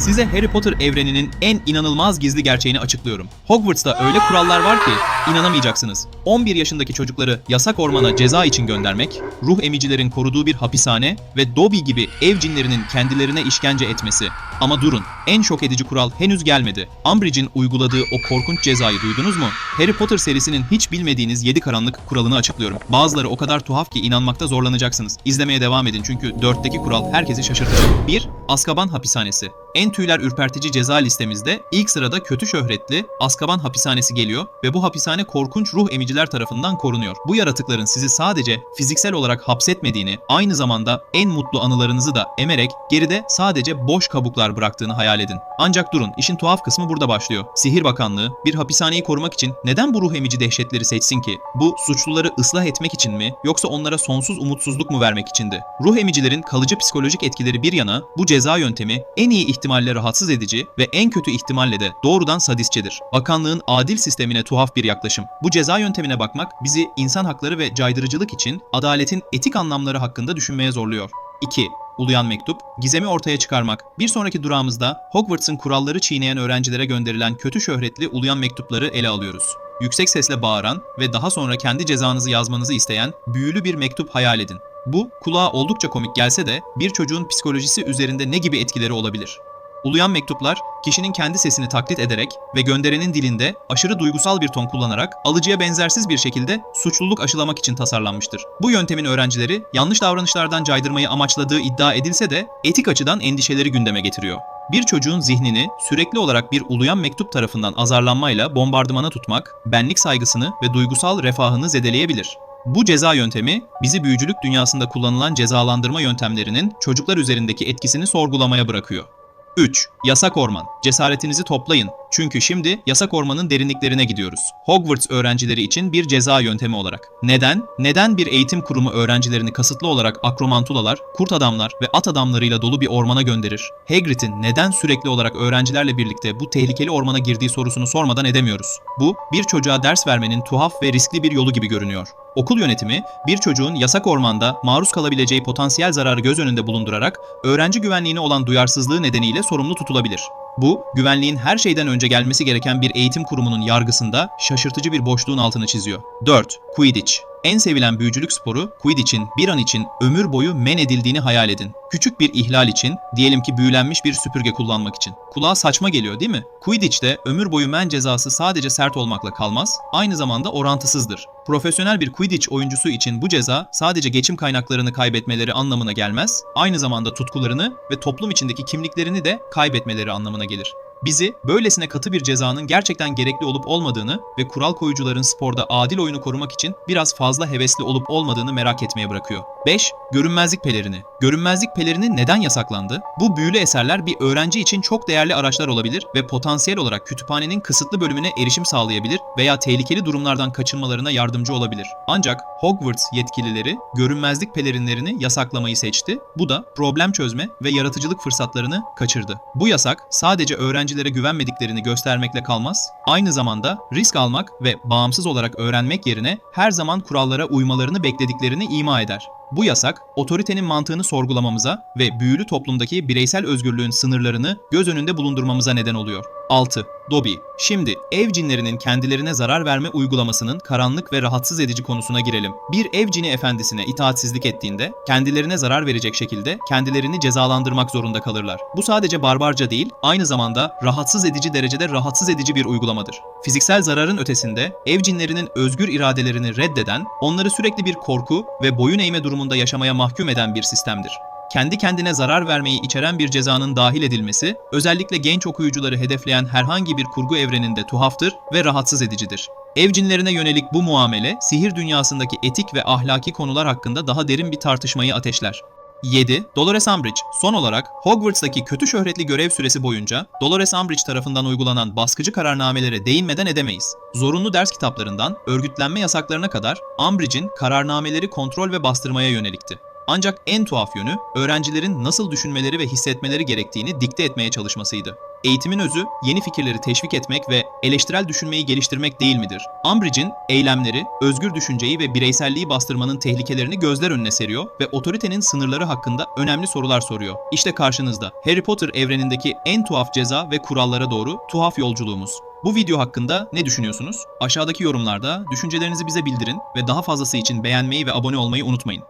Size Harry Potter evreninin en inanılmaz gizli gerçeğini açıklıyorum. Hogwarts'ta öyle kurallar var ki inanamayacaksınız. 11 yaşındaki çocukları yasak ormana ceza için göndermek, ruh emicilerin koruduğu bir hapishane ve Dobby gibi ev cinlerinin kendilerine işkence etmesi. Ama durun, en şok edici kural henüz gelmedi. Umbridge'in uyguladığı o korkunç cezayı duydunuz mu? Harry Potter serisinin hiç bilmediğiniz 7 karanlık kuralını açıklıyorum. Bazıları o kadar tuhaf ki inanmakta zorlanacaksınız. İzlemeye devam edin çünkü 4'teki kural herkesi şaşırtacak. 1. Azkaban hapishanesi. En tüyler ürpertici ceza listemizde ilk sırada kötü şöhretli Azkaban hapishanesi geliyor ve bu hapishane korkunç ruh emiciler tarafından korunuyor. Bu yaratıkların sizi sadece fiziksel olarak hapsetmediğini, aynı zamanda en mutlu anılarınızı da emerek geride sadece boş kabuklar bıraktığını hayal edin. Ancak durun, işin tuhaf kısmı burada başlıyor. Sihir Bakanlığı bir hapishaneyi korumak için neden bu ruh emici dehşetleri seçsin ki? Bu suçluları ıslah etmek için mi yoksa onlara sonsuz umutsuzluk mu vermek içindi? Ruh emicilerin kalıcı psikolojik etkileri bir yana bu ceza yöntemi en iyi ihtimalle rahatsız edici ve en kötü ihtimalle de doğrudan sadistçedir. Bakanlığın adil sistemine tuhaf bir yaklaşım. Bu ceza yöntemine bakmak bizi insan hakları ve caydırıcılık için adaletin etik anlamları hakkında düşünmeye zorluyor. 2. Uluyan mektup, gizemi ortaya çıkarmak. Bir sonraki durağımızda Hogwarts'ın kuralları çiğneyen öğrencilere gönderilen kötü şöhretli uluyan mektupları ele alıyoruz. Yüksek sesle bağıran ve daha sonra kendi cezanızı yazmanızı isteyen büyülü bir mektup hayal edin. Bu kulağa oldukça komik gelse de bir çocuğun psikolojisi üzerinde ne gibi etkileri olabilir? Uluyan mektuplar, kişinin kendi sesini taklit ederek ve gönderenin dilinde aşırı duygusal bir ton kullanarak alıcıya benzersiz bir şekilde suçluluk aşılamak için tasarlanmıştır. Bu yöntemin öğrencileri yanlış davranışlardan caydırmayı amaçladığı iddia edilse de etik açıdan endişeleri gündeme getiriyor. Bir çocuğun zihnini sürekli olarak bir uluyan mektup tarafından azarlanmayla bombardımana tutmak, benlik saygısını ve duygusal refahını zedeleyebilir. Bu ceza yöntemi bizi büyücülük dünyasında kullanılan cezalandırma yöntemlerinin çocuklar üzerindeki etkisini sorgulamaya bırakıyor. 3. Yasak Orman. Cesaretinizi toplayın. Çünkü şimdi Yasak Orman'ın derinliklerine gidiyoruz. Hogwarts öğrencileri için bir ceza yöntemi olarak. Neden? Neden bir eğitim kurumu öğrencilerini kasıtlı olarak akromantulalar, kurt adamlar ve at adamlarıyla dolu bir ormana gönderir? Hagrid'in neden sürekli olarak öğrencilerle birlikte bu tehlikeli ormana girdiği sorusunu sormadan edemiyoruz. Bu, bir çocuğa ders vermenin tuhaf ve riskli bir yolu gibi görünüyor. Okul yönetimi bir çocuğun yasak ormanda maruz kalabileceği potansiyel zararı göz önünde bulundurarak öğrenci güvenliğine olan duyarsızlığı nedeniyle sorumlu tutulabilir. Bu, güvenliğin her şeyden önce gelmesi gereken bir eğitim kurumunun yargısında şaşırtıcı bir boşluğun altını çiziyor. 4. Quidditch en sevilen büyücülük sporu Quidditch'in bir an için ömür boyu men edildiğini hayal edin. Küçük bir ihlal için, diyelim ki büyülenmiş bir süpürge kullanmak için. Kulağa saçma geliyor değil mi? Quidditch'te ömür boyu men cezası sadece sert olmakla kalmaz, aynı zamanda orantısızdır. Profesyonel bir Quidditch oyuncusu için bu ceza sadece geçim kaynaklarını kaybetmeleri anlamına gelmez, aynı zamanda tutkularını ve toplum içindeki kimliklerini de kaybetmeleri anlamına gelir. Bizi böylesine katı bir cezanın gerçekten gerekli olup olmadığını ve kural koyucuların sporda adil oyunu korumak için biraz fazla hevesli olup olmadığını merak etmeye bırakıyor. 5. Görünmezlik pelerini. Görünmezlik pelerini neden yasaklandı? Bu büyülü eserler bir öğrenci için çok değerli araçlar olabilir ve potansiyel olarak kütüphanenin kısıtlı bölümüne erişim sağlayabilir veya tehlikeli durumlardan kaçınmalarına yardımcı olabilir. Ancak Hogwarts yetkilileri görünmezlik pelerinlerini yasaklamayı seçti. Bu da problem çözme ve yaratıcılık fırsatlarını kaçırdı. Bu yasak sadece öğrencilere güvenmediklerini göstermekle kalmaz, aynı zamanda risk almak ve bağımsız olarak öğrenmek yerine her zaman kurallara uymalarını beklediklerini ima eder. Bu yasak, otoritenin mantığını sorgulamamıza ve büyülü toplumdaki bireysel özgürlüğün sınırlarını göz önünde bulundurmamıza neden oluyor. 6. Dobby. Şimdi ev cinlerinin kendilerine zarar verme uygulamasının karanlık ve rahatsız edici konusuna girelim. Bir ev cini efendisine itaatsizlik ettiğinde kendilerine zarar verecek şekilde kendilerini cezalandırmak zorunda kalırlar. Bu sadece barbarca değil, aynı zamanda rahatsız edici derecede rahatsız edici bir uygulamadır. Fiziksel zararın ötesinde ev cinlerinin özgür iradelerini reddeden, onları sürekli bir korku ve boyun eğme durumunda yaşamaya mahkum eden bir sistemdir kendi kendine zarar vermeyi içeren bir cezanın dahil edilmesi, özellikle genç okuyucuları hedefleyen herhangi bir kurgu evreninde tuhaftır ve rahatsız edicidir. Ev cinlerine yönelik bu muamele, sihir dünyasındaki etik ve ahlaki konular hakkında daha derin bir tartışmayı ateşler. 7. Dolores Umbridge. Son olarak Hogwarts'taki kötü şöhretli görev süresi boyunca Dolores Umbridge tarafından uygulanan baskıcı kararnamelere değinmeden edemeyiz. Zorunlu ders kitaplarından örgütlenme yasaklarına kadar Umbridge'in kararnameleri kontrol ve bastırmaya yönelikti. Ancak en tuhaf yönü öğrencilerin nasıl düşünmeleri ve hissetmeleri gerektiğini dikte etmeye çalışmasıydı. Eğitimin özü yeni fikirleri teşvik etmek ve eleştirel düşünmeyi geliştirmek değil midir? Umbridge'in eylemleri, özgür düşünceyi ve bireyselliği bastırmanın tehlikelerini gözler önüne seriyor ve otoritenin sınırları hakkında önemli sorular soruyor. İşte karşınızda Harry Potter evrenindeki en tuhaf ceza ve kurallara doğru tuhaf yolculuğumuz. Bu video hakkında ne düşünüyorsunuz? Aşağıdaki yorumlarda düşüncelerinizi bize bildirin ve daha fazlası için beğenmeyi ve abone olmayı unutmayın.